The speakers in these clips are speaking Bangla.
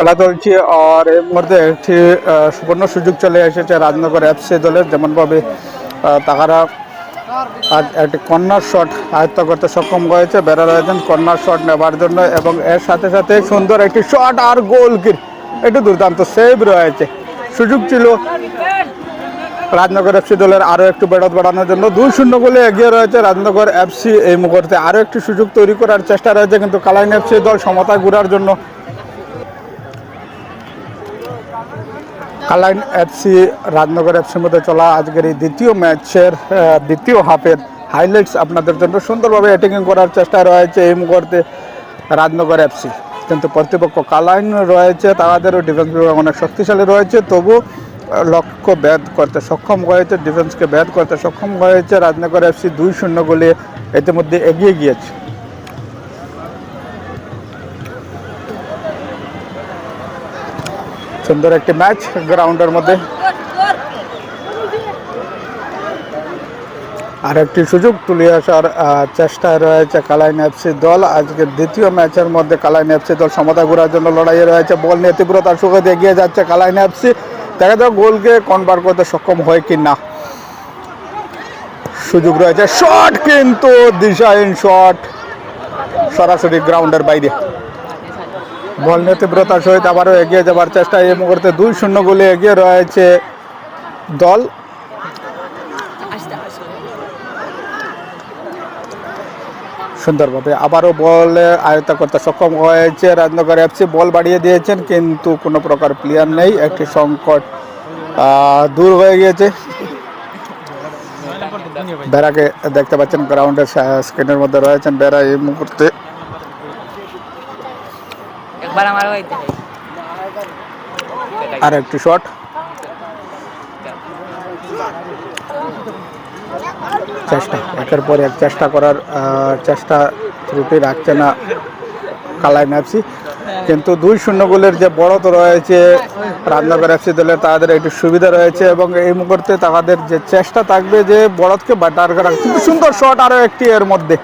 খেলা চলছে আর এই মুহূর্তে একটি সুবর্ণ সুযোগ চলে এসেছে রাজনগর এফসি দলের যেমনভাবে তাহারা আজ একটি কর্নার শট আয়ত্ত করতে সক্ষম হয়েছে। বেড়া রয়েছেন কর্নার শট নেবার জন্য এবং এর সাথে সাথে সুন্দর একটি শট আর গোল কির একটু দুর্দান্ত সেভ রয়েছে। সুযোগ ছিল রাজনগর এফসি দলের আরও একটু বেড়ত বাড়ানোর জন্য। দুই শূন্য গোলে এগিয়ে রয়েছে রাজনগর এফসি। এই মুহূর্তে আরও একটি সুযোগ তৈরি করার চেষ্টা রয়েছে, কিন্তু কালাইন এফসি দল সমতা ঘুরার জন্য কালাইন এফসি রাজনগর এফসির মধ্যে চলা আজকের এই দ্বিতীয় ম্যাচের দ্বিতীয় হাফের হাইলাইটস আপনাদের জন্য সুন্দরভাবে অ্যাটেকিং করার চেষ্টা রয়েছে এই মুহূর্তে রাজনগর এফসি। কিন্তু প্রতিপক্ষ কালাইন রয়েছে, তাদেরও ডিফেন্স বিভাগ অনেক শক্তিশালী রয়েছে, তবু লক্ষ্য ব্যাদ করতে সক্ষম হয়েছে ডিফেন্সকে ব্যাদ করতে সক্ষম হয়েছে রাজনগর এফসি দুই শূন্য গোলে ইতিমধ্যে এগিয়ে গিয়েছে। সুন্দর একটি ম্যাচ গ্রাউন্ডের মধ্যে। আর একটি সুযোগ তুলে আসার চেষ্টায় রয়েছে কালাইন এফসি দল। আজকে দ্বিতীয় ম্যাচের মধ্যে কালাইন এফসি দল সমতা ঘোরার জন্য লড়াইয়ে রয়েছে। বল নিয়ে তীব্রতার সুখে এগিয়ে যাচ্ছে কালাইন এফসি দেখা যাক গোলকে কনভার্ট করতে সক্ষম হয় কি না। সুযোগ রয়েছে শট কিন্তু দিশাহীন শট সরাসরি গ্রাউন্ডের বাইরে। বল নিয়ে তীব্রতার সহিত আবারও এগিয়ে যাবার চেষ্টা। এই মুহূর্তে দুই শূন্য গোলে এগিয়ে রয়েছে দল। সুন্দরভাবে আবারও বল আয়ত্ত করতে সক্ষম হয়েছে রাজনগর এফসি। বল বাড়িয়ে দিয়েছেন, কিন্তু কোনো প্রকার প্লেয়ার নেই। একটি সংকট দূর হয়ে গিয়েছে। বেড়াকে দেখতে পাচ্ছেন গ্রাউন্ডের স্ক্রিনের মধ্যে রয়েছেন বেড়া এই মুহূর্তে। একবার আমার বাড়িতে আর একটি শট চেষ্টা, একের পর এক চেষ্টা করার চেষ্টা ত্রুটি রাখছে না কালাইন এফসি কিন্তু দুই শূন্য গোলের যে বড় তো রয়েছে রাজনগর এফসি দলের, তাদের একটু সুবিধা রয়েছে এবং এই মুহূর্তে তাদের যে চেষ্টা থাকবে যে বড়দকে বাটার করা কিন্তু সুন্দর শট আরও একটি এর মধ্যে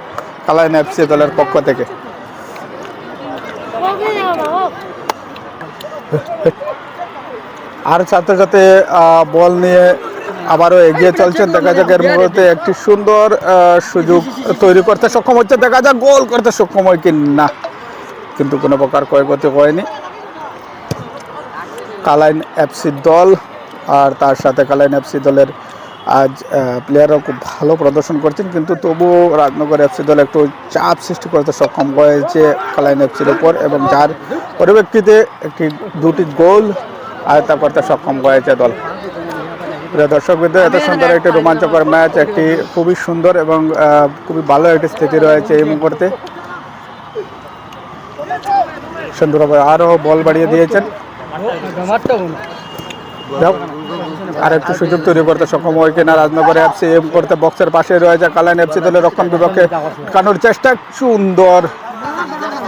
কালাইন এফসি দলের পক্ষ থেকে। আর সাথে সাথে বল নিয়ে আবারও এগিয়ে চলছেন। দেখা যাক এর মুহূর্তে একটি সুন্দর সুযোগ তৈরি করতে সক্ষম হচ্ছে। দেখা যাক গোল করতে সক্ষম হয় কি না কিন্তু কোনো প্রকার ক্ষয়ক্ষতি হয়নি। কালাইন এফসি দল আর তার সাথে কালাইন এফসি দলের আজ প্লেয়াররাও খুব ভালো প্রদর্শন করছেন কিন্তু তবুও রাজনগর এফসি দল একটু চাপ সৃষ্টি করতে সক্ষম হয়েছে কালাইন এফসির ওপর এবং যার পরিপ্রেক্ষিতে একটি দুটি গোল আয়ত্ত করতে সক্ষম হয়েছে দল। প্রিয় দর্শকবৃন্দ এত সুন্দর একটি রোমাঞ্চকর ম্যাচ একটি খুবই সুন্দর এবং খুবই ভালো একটি স্থিতি রয়েছে এই মুহূর্তে। সুন্দরভাবে আরও বল বাড়িয়ে দিয়েছেন। আর একটু সুযোগ তৈরি করতে সক্ষম হয় কিনা রাজনগর এফসি এম করতে বক্সের পাশে রয়েছে কালাইন এফসি দলের রক্ষণ বিভাগকে আটকানোর চেষ্টা সুন্দর,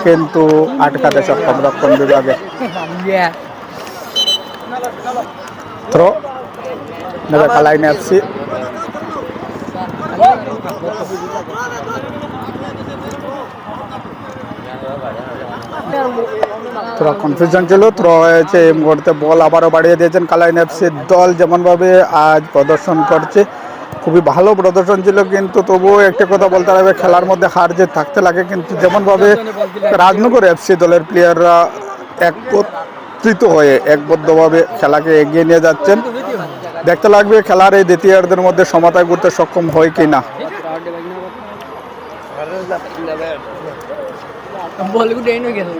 কিন্তু আটকাতে সক্ষম রক্ষণ বিভাগে। Throw Kalain FC throw confusion ছিল থ্রো হয়েছে এই মুহূর্তে বল আবারও বাড়িয়ে দিয়েছেন কালাইন এফসির দল যেমনভাবে আজ প্রদর্শন করছে। খুবই ভালো প্রদর্শন ছিল কিন্তু তবুও একটি কথা বলতে হবে, খেলার মধ্যে হার যে থাকতে লাগে কিন্তু যেমনভাবে রাজনগর এফসি দলের প্লেয়াররা একত্রিত হয়ে একবদ্ধভাবে খেলাকে এগিয়ে নিয়ে যাচ্ছেন। দেখতে লাগবে খেলার এই দ্বিতীয়ার্ধের মধ্যে সমতায় করতে সক্ষম হয় কি না গেছে।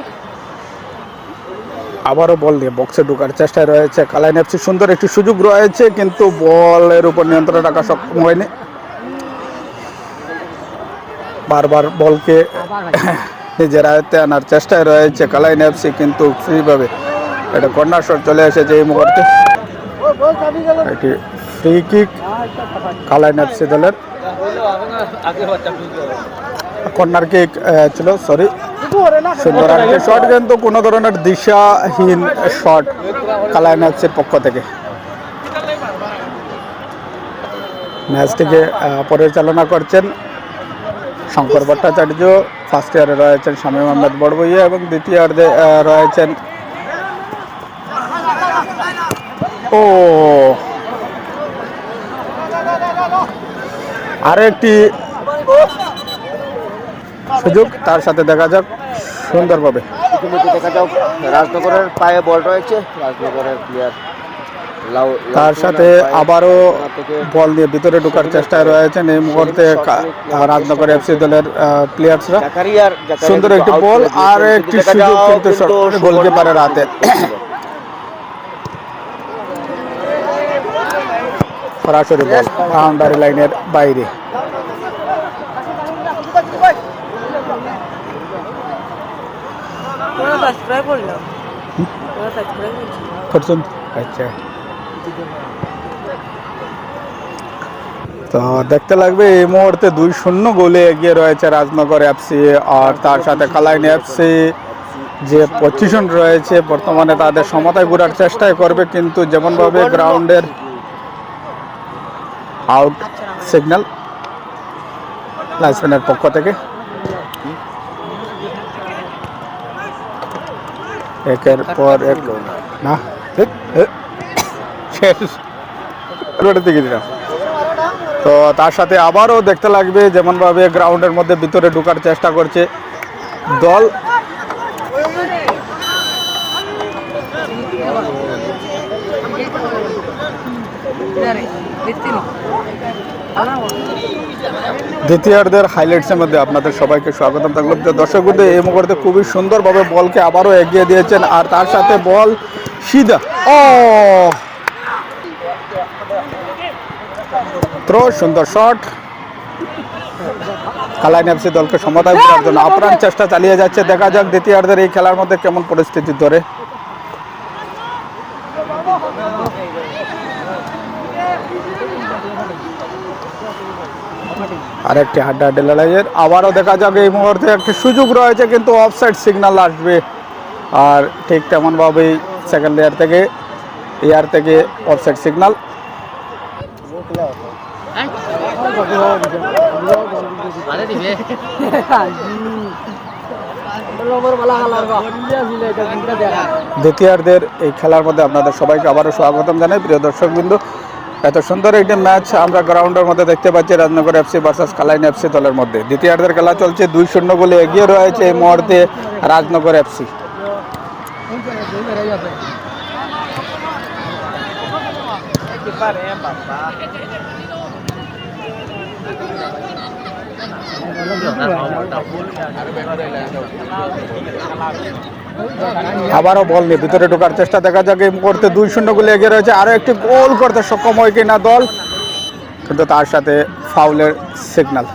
আবারও বল দিয়ে বক্সে ঢোকার চেষ্টায় রয়েছে কালাইন এফসি। সুন্দর একটি সুযোগ রয়েছে, কিন্তু বলের উপর নিয়ন্ত্রণ রাখা সক্ষম হয়নি। বারবার বলকে নিজের আয়ত্তে আনার চেষ্টায় রয়েছে কালাইন এফসি, কিন্তু ফ্রিভাবে এটা কর্নার চলে এসেছে এই মুহূর্তে। এটি ফ্রি কিক কালাইন এফসি দলের। কর্নার কিক ছিল সরি শট কিন্তু কোনো ধরনের দিশাহীন শট কালাইন এফসির পক্ষ থেকে। ম্যাচটিকে পরিচালনা করছেন শঙ্কর ভট্টাচার্য। ফার্স্ট ইয়ারে রয়েছেন শামীম আহমেদ বড়বইয়া এবং দ্বিতীয়ার্ধে আহ, রয়েছেন ও আরও একটি সুযোগ তার সাথে দেখা যাক সুন্দরভাবে। ইতিমধ্যে দেখা যাও রাজনগরের পায়ে বল রয়েছে রাজনগরের প্লেয়ার তার সাথে আবারও বল দিয়ে ভিতরে ঢোকার চেষ্টায় রয়েছেন। এই মুহূর্তে রাজনগর এফসি দলের প্লেয়ার্সরা সুন্দর একটি বল আর একটি সুযোগ কিন্তু গোলকিপারের হাতে। সরাসরি বল বাউন্ডারি লাইনের বাইরে। আচ্ছা। তো দেখতে লাগবে এই মুহূর্তে দুই শূন্য গোলে এগিয়ে রয়েছে রাজনগর এফসি আর তার সাথে কালাইন এফসি যে পজিশন রয়েছে, বর্তমানে তাদের সমতায় ঘোরার চেষ্টাই করবে, কিন্তু যেমনভাবে গ্রাউন্ডের আউট সিগন্যাল লাইসম্যানের পক্ষ থেকে। একের পর এক না। শেষ। এবারে দিলাম। তো তার সাথে আবারও দেখতে লাগবে যেমনভাবে গ্রাউন্ডের মধ্যে ভিতরে ঢোকার চেষ্টা করছে দল। দ্বিতীয়ার্ধের হাইলাইটসের মধ্যে আপনাদের সবাইকে স্বাগতম থাকল। প্রিয় দর্শক বন্ধু, এই মুহূর্তে খুবই সুন্দরভাবে বলকে আবারও এগিয়ে দিয়েছেন আর তার সাথে বল সিধা। ও! থ্রো সুন্দর শট কালাইন এফসি দলকে সমাধান করার জন্য আপ্রাণ চেষ্টা চালিয়ে যাচ্ছে। দেখা যাক দ্বিতীয়ার্ধের এই খেলার মধ্যে কেমন পরিস্থিতি ধরে। আরেকটি হাড্ডাহাড্ডি লড়াইয়ের। আবারও দেখা যাবে এই মুহূর্তে একটি সুযোগ রয়েছে, কিন্তু অফসাইড সিগনাল আসবে। আর ঠিক তেমনভাবেই সেকেন্ড ইয়ার থেকে ইয়ার থেকে অফসাইড দিবে দ্বিতীয়ার্ধের এই খেলার মধ্যে আপনাদের সবাইকে আবারও স্বাগতম জানাই। প্রিয় দর্শকবৃন্দু এত সুন্দর একটি ম্যাচ আমরা গ্রাউন্ডের মধ্যে দেখতে পাচ্ছি Rajnagar FC versus Kalain FC দলের মধ্যে। দ্বিতীয়ার্ধের খেলা চলছে দুই শূন্য গোলে এগিয়ে রয়েছে এই মুহূর্তে রাজনগর এফসি। আবারও বল নিয়ে ভিতরে ঢোকার চেষ্টা দেখা যাক এই মুহূর্তে দুই শূন্য গোলে এগিয়ে রয়েছে। আরও একটি গোল করতে সক্ষম হয় কিনা দল, কিন্তু তার সাথে ফাউলের সিগন্যাল